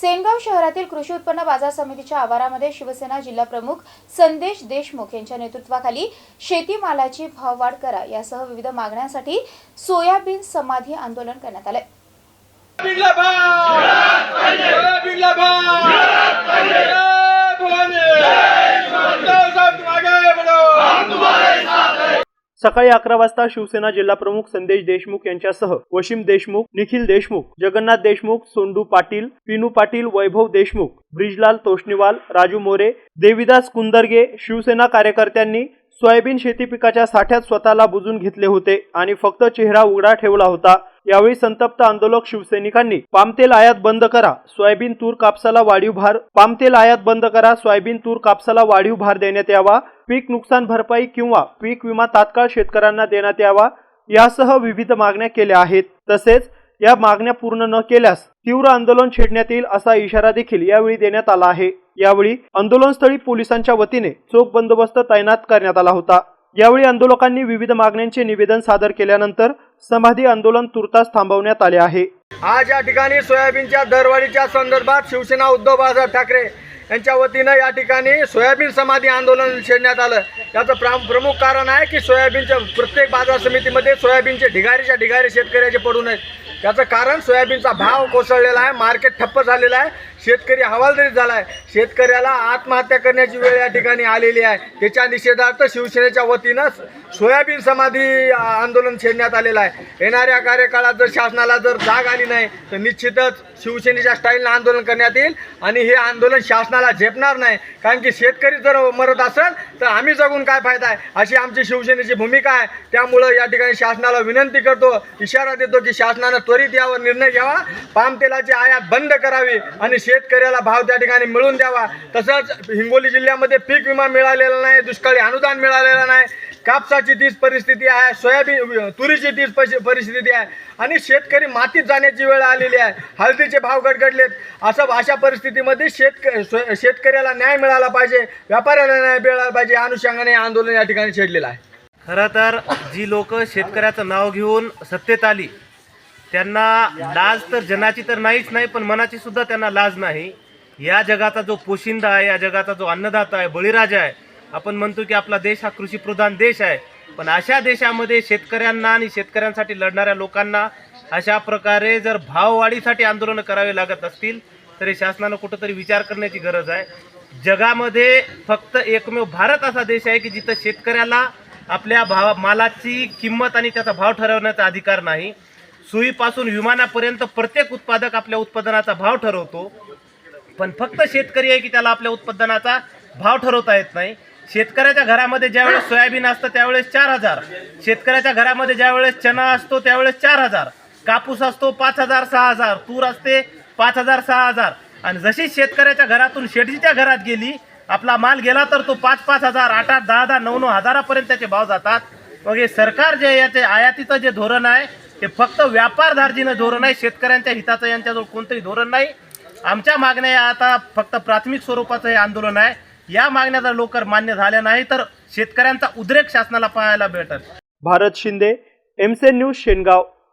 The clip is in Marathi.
सेनगाव शहरातील कृषी उत्पन्न बाजार समितीच्या आवारामध्ये शिवसेना जिल्हा प्रमुख संदेश देशमुख यांच्या नेतृत्वाखाली शेतीमालाची भाववाढ करा यासह विविध मागण्यांसाठी सोयाबीन समाधी आंदोलन करण्यात आले सकाळी अकरा वाजता शिवसेना जिल्हाप्रमुख संदेश देशमुख यांच्यासह वशिम देशमुख निखिल देशमुख जगन्नाथ देशमुख सोंडू पाटील पिनू पाटील वैभव देशमुख ब्रिजलाल तोष्णीवाल राजू मोरे देविदास कुंदरगे शिवसेना कार्यकर्त्यांनी सोयाबीन शेती पिकाच्या साठ्यात स्वतःला बुजून घेतले होते आणि फक्त चेहरा उघडा ठेवला होता. यावेळी संतप्त आंदोलक शिवसैनिकांनी पामतेल आयात बंद करा सोयाबीन तूर कापसाला वाढीव भार पामतेल आयात बंद करा सोयाबीन तूर कापसाला वाढीव भार देण्यात यावा पीक नुकसान भरपाई किंवा पीक विमा तात्काळ शेतकऱ्यांना देण्यात यावा यासह विविध मागण्या केल्या आहेत. तसेच या मागण्या पूर्ण न केल्यास तीव्र आंदोलन छेडण्यात येईल असा इशारा देखील यावेळी देण्यात आला आहे. यावेळी आंदोलनस्थळी पोलिसांच्या वतीने चोख बंदोबस्त तैनात करण्यात आला होता. यावेळी आंदोलकांनी विविध मागण्यांचे निवेदन सादर केल्यानंतर समाधी आंदोलन तुर्तास थांबवण्यात आले आहे. आज या ठिकाणी सोयाबीनच्या दरवाढीच्या संदर्भात शिवसेना उद्धव बाळासाहेब ठाकरे यांच्या वतीनं या ठिकाणी सोयाबीन समाधी आंदोलन छेडण्यात आलं. याचं प्रा प्रमुख कारण आहे की सोयाबीनच्या प्रत्येक बाजार समितीमध्ये सोयाबीनचे ढिगारीच्या ढिगारी शेतकऱ्याचे पडू नयेत. याचं कारण सोयाबीनचा भाव कोसळलेला आहे मार्केट ठप्प झालेलं आहे. शेतकरी हवालदारी झाला आहे शेतकऱ्याला आत्महत्या करण्याची वेळ या ठिकाणी आलेली आहे. त्याच्या निषेधार्थ शिवसेनेच्या वतीनं सोयाबीन समाधी आंदोलन छेडण्यात आलेलं आहे. येणाऱ्या कार्यकाळात जर शासनाला जर जाग आली नाही तर निश्चितच शिवसेनेच्या स्टाईलनं आंदोलन करण्यात येईल आणि हे आंदोलन शासनाला झेपणार नाही. कारण की शेतकरी जर मरत असेल तर आम्ही जगून काय फायदा आहे? अशी आमची शिवसेनेची भूमिका आहे. त्यामुळं या ठिकाणी शासनाला विनंती करतो इशारा देतो की शासनानं त्वरित यावर निर्णय घ्यावा. पामतेलाची आयात बंद करावी आणि शेतकऱ्याला भाव त्या ठिकाणी मिळून द्यावा. तसंच हिंगोली जिल्ह्यामध्ये पीक विमा मिळालेला नाही दुष्काळी अनुदान मिळालेलं नाही. कापसाची तीच परिस्थिती आहे सोयाबीन तुरीची तीच परिस्थिती आहे. आणि शेतकरी मातीत जाण्याची वेळ आलेली आहे. हळदीचे भाव गडगडलेत. असं अशा परिस्थितीमध्ये शेतक शेतकऱ्याला न्याय मिळाला पाहिजे व्यापाऱ्याला न्याय मिळाला पाहिजे या अनुषंगाने आंदोलन या ठिकाणी छेडलेलं आहे. खरं तर जी लोक शेतकऱ्याचं नाव घेऊन सत्तेत आली त्यांना लाज तर जनाची तर नाहीच नाही पण मनाची सुद्धा त्यांना लाज नाही. या जगाचा जो पोशिंदा आहे या जगाचा जो अन्नदाता आहे बळीराजा आहे आपण म्हणतो की आपला देश हा कृषीप्रधान देश आहे. पण अशा देशामध्ये शेतकऱ्यांना आणि शेतकऱ्यांसाठी लढणाऱ्या लोकांना अशा प्रकारे जर भाववाढीसाठी आंदोलनं करावे लागत असतील तर हे शासनानं कुठंतरी विचार करण्याची गरज आहे. जगामध्ये फक्त एकमेव भारत असा देश आहे की जिथं शेतकऱ्याला आपल्या भाव मालाची किंमत आणि त्याचा भाव ठरवण्याचा अधिकार नाही. सुईपासून विमानापर्यंत प्रत्येक उत्पादक आपल्या उत्पादनाचा भाव ठरवतो. पण फक्त शेतकरी आहे की त्याला आपल्या उत्पादनाचा भाव ठरवता येत नाही. शेतकऱ्याच्या घरामध्ये ज्यावेळेस सोयाबीन असतं त्यावेळेस चार हजार. शेतकऱ्याच्या घरामध्ये ज्यावेळेस चना असतो त्यावेळेस चार हजार. कापूस असतो पाच हजार सहा हजार. तूर असते पाच हजार सहा हजार. आणि जशी शेतकऱ्याच्या घरातून शेडजीच्या घरात गेली आपला माल गेला तर तो पाच पाच हजार आठ आठ दहा दहा नऊ नऊ हजारापर्यंत त्याचे भाव जातात. मग हे सरकार जे याचे आयातीचं जे धोरण आहे ते फक्त व्यापारधारजीनं धोरण आहे शेतकऱ्यांच्या हिताचं यांच्याजवळ कोणतंही धोरण नाही. आमच्या मागण्या या आता फक्त प्राथमिक स्वरूपाचं हे आंदोलन आहे. या मागण्या जर लवकर मान्य झाल्या नाही तर शेतकऱ्यांचा उद्रेक शासनाला पाहायला भेटत भारत शिंदे एमसेन न्यूज शेनगाव.